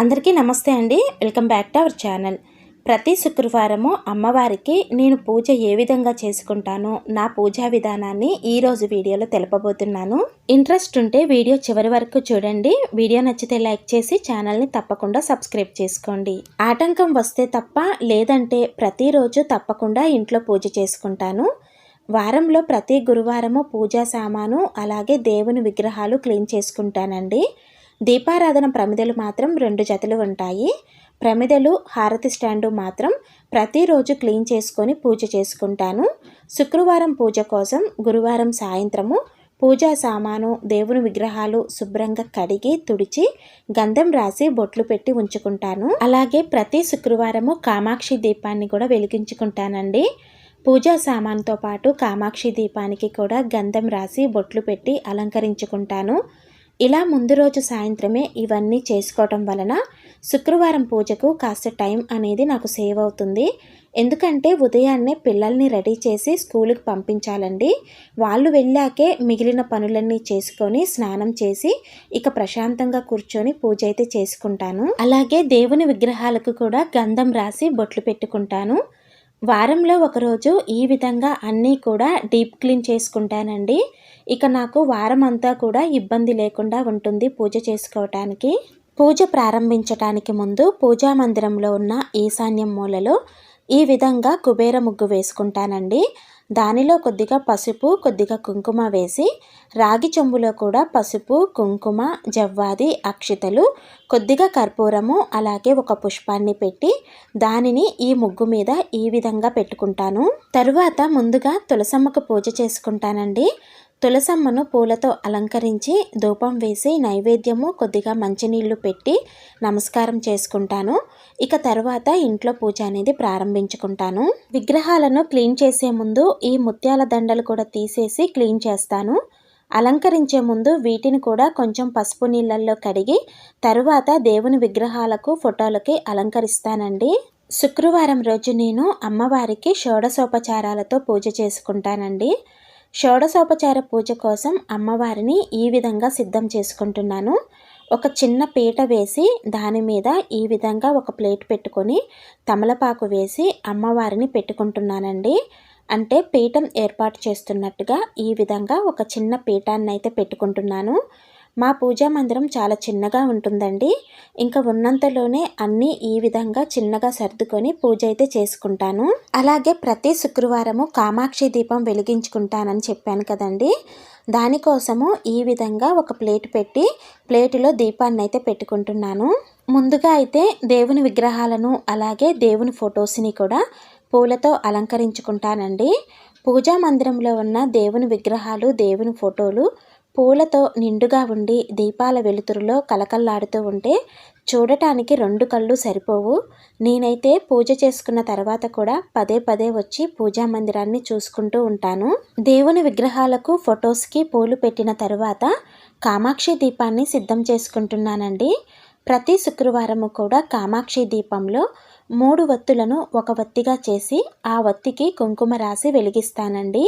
అందరికీ నమస్తే అండి. Welcome back to our channel. ప్రతి శుక్రవారము అమ్మవారికి నేను పూజ ఏ విధంగా చేసుకుంటానో నా పూజా విధానాన్ని ఈరోజు వీడియోలో తెలపబోతున్నాను. ఇంట్రెస్ట్ ఉంటే వీడియో చివరి వరకు చూడండి. వీడియో నచ్చితే లైక్ చేసి ఛానల్ని తప్పకుండా సబ్స్క్రైబ్ చేసుకోండి. ఆటంకం వస్తే తప్ప లేదంటే ప్రతిరోజు తప్పకుండా ఇంట్లో పూజ చేసుకుంటాను. వారంలో ప్రతి గురువారము పూజా సామాను అలాగే దేవుని విగ్రహాలు క్లీన్ చేసుకుంటానండి. దీపారాధన ప్రమిదలు మాత్రం రెండు జతలు ఉంటాయి. ప్రమిదలు హారతి స్టాండు మాత్రం ప్రతిరోజు క్లీన్ చేసుకొని పూజ చేసుకుంటాను. శుక్రవారం పూజ కోసం గురువారం సాయంత్రము పూజా సామాను దేవుని విగ్రహాలు శుభ్రంగా కడిగి తుడిచి గంధం రాసి బొట్లు పెట్టి ఉంచుకుంటాను. అలాగే ప్రతి శుక్రవారము కామాక్షి దీపాన్ని కూడా వెలిగించుకుంటానండి. పూజా సామాన్తో పాటు కామాక్షి దీపానికి కూడా గంధం రాసి బొట్లు పెట్టి అలంకరించుకుంటాను. ఇలా ముందు రోజు సాయంత్రమే ఇవన్నీ చేసుకోవటం వలన శుక్రవారం పూజకు కాస్త టైం అనేది నాకు సేవ్ అవుతుంది. ఎందుకంటే ఉదయాన్నే పిల్లల్ని రెడీ చేసి స్కూల్కి పంపించాలండి. వాళ్ళు వెళ్ళాకే మిగిలిన పనులన్నీ చేసుకొని స్నానం చేసి ఇక ప్రశాంతంగా కూర్చొని పూజ అయితే చేసుకుంటాను. అలాగే దేవుని విగ్రహాలకు కూడా గంధం రాసి బొట్లు పెట్టుకుంటాను. వారంలో ఒకరోజు ఈ విధంగా అన్నీ కూడా డీప్ క్లీన్ చేసుకుంటానండి. ఇక నాకు వారం అంతా కూడా ఇబ్బంది లేకుండా ఉంటుంది పూజ చేసుకోవటానికి. పూజ ప్రారంభించటానికి ముందు పూజా మందిరంలో ఉన్న ఈశాన్యం మూలలో ఈ విధంగా కుబేర ముగ్గు వేసుకుంటానండి. దానిలో కొద్దిగా పసుపు కొద్దిగా కుంకుమ వేసి రాగి చెంబులో కూడా పసుపు కుంకుమ జవ్వాది అక్షితలు కొద్దిగా కర్పూరము అలాగే ఒక పుష్పాన్ని పెట్టి దానిని ఈ ముగ్గు మీద ఈ విధంగా పెట్టుకుంటాను. తరువాత ముందుగా తులసమ్మకు పూజ చేసుకుంటానండి. తులసమ్మను పూలతో అలంకరించి ధూపం వేసి నైవేద్యము కొద్దిగా మంచినీళ్ళు పెట్టి నమస్కారం చేసుకుంటాను. ఇక తర్వాత ఇంట్లో పూజ అనేది ప్రారంభించుకుంటాను. విగ్రహాలను క్లీన్ చేసే ముందు ఈ ముత్యాల దండలు కూడా తీసేసి క్లీన్ చేస్తాను. అలంకరించే ముందు వీటిని కూడా కొంచెం పసుపు నీళ్ళల్లో కడిగి తరువాత దేవుని విగ్రహాలకు ఫోటోలకి అలంకరిస్తానండి. శుక్రవారం రోజు నేను అమ్మవారికి షోడసోపచారాలతో పూజ చేసుకుంటానండి. షోడశోపచార పూజ కోసం అమ్మవారిని ఈ విధంగా సిద్ధం చేసుకుంటున్నాను. ఒక చిన్న పీట వేసి దాని మీద ఈ విధంగా ఒక ప్లేట్ పెట్టుకొని తమలపాకు వేసి అమ్మవారిని పెట్టుకుంటున్నానండి. అంటే పీఠం ఏర్పాటు చేస్తున్నట్టుగా ఈ విధంగా ఒక చిన్న పీఠాన్ని అయితే పెట్టుకుంటున్నాను. మా పూజా మందిరం చాలా చిన్నగా ఉంటుందండి. ఇంకా ఉన్నంతలోనే అన్నీ ఈ విధంగా చిన్నగా సర్దుకొని పూజ అయితే చేసుకుంటాను. అలాగే ప్రతి శుక్రవారము కామాక్షి దీపం వెలిగించుకుంటానని చెప్పాను కదండి. దానికోసము ఈ విధంగా ఒక ప్లేట్ పెట్టి ప్లేటులో దీపాన్ని అయితే పెట్టుకుంటున్నాను. ముందుగా అయితే దేవుని విగ్రహాలను అలాగే దేవుని ఫొటోస్ని కూడా పూలతో అలంకరించుకుంటానండి. పూజా మందిరంలో ఉన్న దేవుని విగ్రహాలు దేవుని ఫోటోలు పూలతో నిండుగా ఉండి దీపాల వెలుతురులో కలకల్లాడుతూ ఉంటే చూడటానికి రెండు కళ్ళు సరిపోవు. నేనైతే పూజ చేసుకున్న తర్వాత కూడా పదే పదే వచ్చి పూజా మందిరాన్ని చూసుకుంటూ ఉంటాను. దేవుని విగ్రహాలకు ఫొటోస్కి పూలు పెట్టిన తరువాత కామాక్షి దీపాన్ని సిద్ధం చేసుకుంటున్నానండి. ప్రతి శుక్రవారము కూడా కామాక్షి దీపంలో మూడు వత్తులను ఒక వత్తిగా చేసి ఆ వత్తికి కుంకుమ రాసి వెలిగిస్తానండి.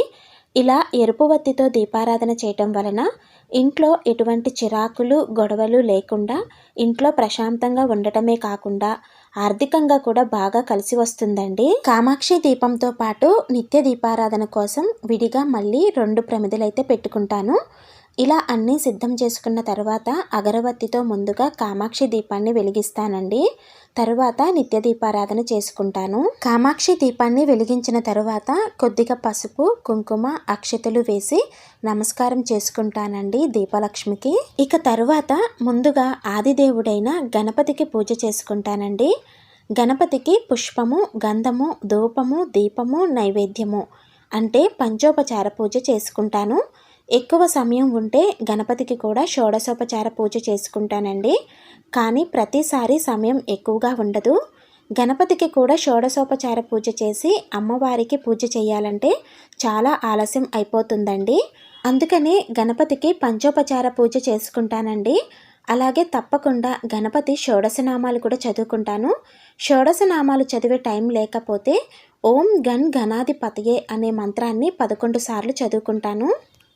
ఇలా ఎరుపు వత్తితో దీపారాధన చేయటం వలన ఇంట్లో ఎటువంటి చిరాకులు గొడవలు లేకుండా ఇంట్లో ప్రశాంతంగా ఉండటమే కాకుండా ఆర్థికంగా కూడా బాగా కలిసి వస్తుందండి. కామాక్షి దీపంతో పాటు నిత్య దీపారాధన కోసం విడిగా మళ్ళీ రెండు ప్రమిదలైతే పెట్టుకుంటాను. ఇలా అన్నీ సిద్ధం చేసుకున్న తర్వాత అగరబత్తితో ముందుగా కామాక్షి దీపాన్ని వెలిగిస్తానండి. తరువాత నిత్య దీపారాధన చేసుకుంటాను. కామాక్షి దీపాన్ని వెలిగించిన తరువాత కొద్దిగా పసుపు కుంకుమ అక్షతలు వేసి నమస్కారం చేసుకుంటానండి దీపలక్ష్మికి. ఇక తరువాత ముందుగా ఆదిదేవుడైన గణపతికి పూజ చేసుకుంటానండి. గణపతికి పుష్పము గంధము ధూపము దీపము నైవేద్యము అంటే పంచోపచార పూజ చేసుకుంటాను. ఎక్కువ సమయం ఉంటే గణపతికి కూడా షోడశోపచార పూజ చేసుకుంటానండి. కానీ ప్రతిసారి సమయం ఎక్కువగా ఉండదు. గణపతికి కూడా షోడశోపచార పూజ చేసి అమ్మవారికి పూజ చేయాలంటే చాలా ఆలస్యం అయిపోతుందండి. అందుకని గణపతికి పంచోపచార పూజ చేసుకుంటానండి. అలాగే తప్పకుండా గణపతి షోడశనామాలు కూడా చదువుకుంటాను. షోడశనామాలు చదివే టైం లేకపోతే ఓం గణ్ గణాధిపతయే అనే మంత్రాన్ని పదకొండు సార్లు చదువుకుంటాను.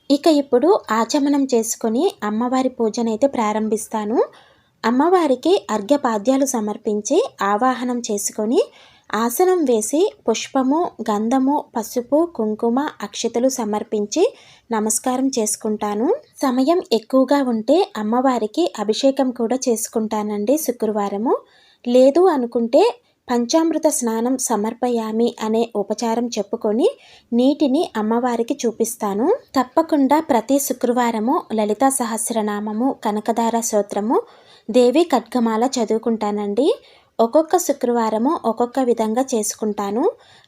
ఇక ఇప్పుడు ఆచమనం చేసుకొని అమ్మవారి పూజనైతే ప్రారంభిస్తాను. అమ్మవారికి అర్ఘ్యపాద్యాలు సమర్పించి ఆవాహనం చేసుకొని ఆసనం వేసి పుష్పము గంధము పసుపు కుంకుమ అక్షతలు సమర్పించి నమస్కారం చేసుకుంటాను. సమయం ఎక్కువగా ఉంటే అమ్మవారికి అభిషేకం కూడా చేసుకుంటానండి శుక్రవారము. లేదు అనుకుంటే పంచామృత స్నానం సమర్పయామి అనే ఉపచారం చెప్పుకొని నీటిని అమ్మవారికి చూపిస్తాను. తప్పకుండా ప్రతి శుక్రవారము లలితా సహస్రనామము కనకదార స్తోత్రము దేవి ఖడ్గమాల చదువుకుంటానండి. ఒక్కొక్క శుక్రవారము ఒక్కొక్క విధంగా చేసుకుంటాను.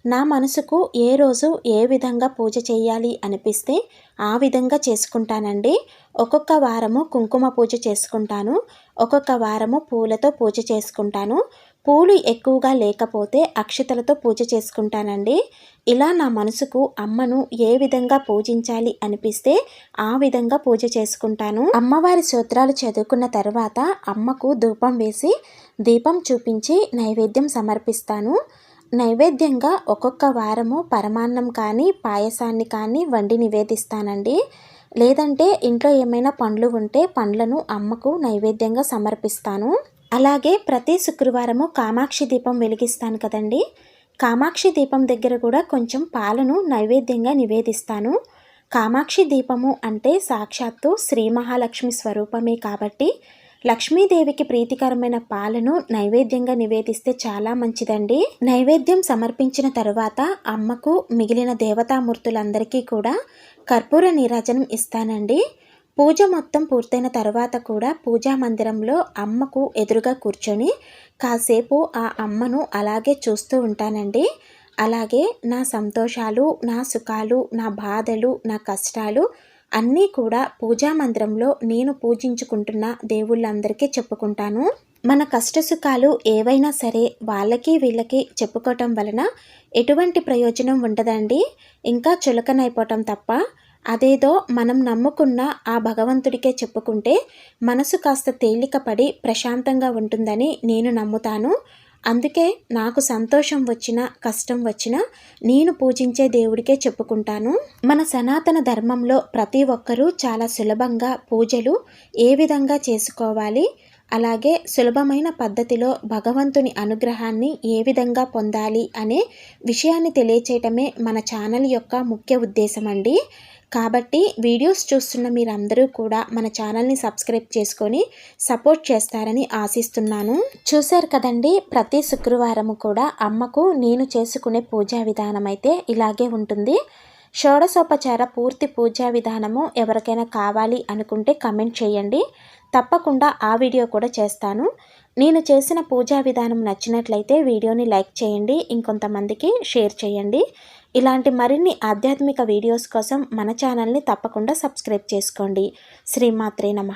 నా మనసుకు ఏ రోజు ఏ విధంగా పూజ చేయాలి అనిపిస్తే ఆ విధంగా చేసుకుంటానండి. ఒక్కొక్క వారము కుంకుమ పూజ చేసుకుంటాను. ఒక్కొక్క వారము పూలతో పూజ చేసుకుంటాను. పూలు ఎక్కువగా లేకపోతే అక్షతలతో పూజ చేసుకుంటానండి. ఇలా నా మనసుకు అమ్మను ఏ విధంగా పూజించాలి అనిపిస్తే ఆ విధంగా పూజ చేసుకుంటాను. అమ్మవారి సూత్రాలు చదువుకున్న తర్వాత అమ్మకు ధూపం వేసి దీపం చూపించి నైవేద్యం సమర్పిస్తాను. నైవేద్యంగా ఒక్కొక్క వారము పరమాన్నం కానీ పాయసాన్ని కానీ వండి నివేదిస్తానండి. లేదంటే ఇంట్లో ఏమైనా పండ్లు ఉంటే పండ్లను అమ్మకు నైవేద్యంగా సమర్పిస్తాను. అలాగే ప్రతి శుక్రవారము కామాక్షి దీపం వెలిగిస్తాను కదండి. కామాక్షి దీపం దగ్గర కూడా కొంచెం పాలను నైవేద్యంగా నివేదిస్తాను. కామాక్షి దీపము అంటే సాక్షాత్తు శ్రీ మహాలక్ష్మి స్వరూపమే కాబట్టి లక్ష్మీదేవికి ప్రీతికరమైన పాలను నైవేద్యంగా నివేదిస్తే చాలా మంచిదండి. నైవేద్యం సమర్పించిన తరువాత అమ్మకు మిగిలిన దేవతామూర్తులందరికీ కూడా కర్పూర నీరాజనం ఇస్తానండి. పూజ మొత్తం పూర్తయిన తర్వాత కూడా పూజా మందిరంలో అమ్మకు ఎదురుగా కూర్చొని కాసేపు ఆ అమ్మను అలాగే చూస్తూ ఉంటానండి. అలాగే నా సంతోషాలు నా సుఖాలు నా బాధలు నా కష్టాలు అన్నీ కూడా పూజా మందిరంలో నేను పూజించుకుంటున్న దేవుళ్ళందరికీ చెప్పుకుంటాను. మన కష్ట సుఖాలు ఏవైనా సరే వాళ్ళకి వీళ్ళకి చెప్పుకోవటం వలన ఎటువంటి ప్రయోజనం ఉండదండి. ఇంకా చులకనైపోవటం తప్ప అదేదో మనం నమ్ముకున్న ఆ భగవంతుడికే చెప్పుకుంటే మనసు కాస్త తేలికపడి ప్రశాంతంగా ఉంటుందని నేను నమ్ముతాను. అందుకే నాకు సంతోషం వచ్చినా కష్టం వచ్చినా నేను పూజించే దేవుడికే చెప్పుకుంటాను. మన సనాతన ధర్మంలో ప్రతి ఒక్కరూ చాలా సులభంగా పూజలు ఏ విధంగా చేసుకోవాలి? అలాగే సులభమైన పద్ధతిలో భగవంతుని అనుగ్రహాన్ని ఏ విధంగా పొందాలి అనే విషయాన్ని తెలియచేయటమే మన ఛానల్ యొక్క ముఖ్య ఉద్దేశం అండి కాబట్టి వీడియోస్ చూస్తున్న మీరందరూ కూడా మన ఛానల్ని సబ్స్క్రైబ్ చేసుకొని సపోర్ట్ చేస్తారని ఆశిస్తున్నాను. చూశారు కదండి ప్రతి శుక్రవారము కూడా అమ్మకు నేను చేసుకునే పూజా విధానం అయితే ఇలాగే ఉంటుంది. షోడసోపచార పూర్తి పూజా విధానము ఎవరికైనా కావాలి అనుకుంటే కమెంట్ చేయండి. తప్పకుండా ఆ వీడియో కూడా చేస్తాను. నేను చేసిన పూజా విధానం నచ్చినట్లయితే వీడియోని లైక్ చేయండి ఇంకొంతమందికి షేర్ చేయండి. ఇలాంటి మరిన్ని ఆధ్యాత్మిక వీడియోస్ కోసం మన ఛానల్ని తప్పకుండా సబ్స్క్రైబ్ చేసుకోండి. శ్రీమాత్రే నమ.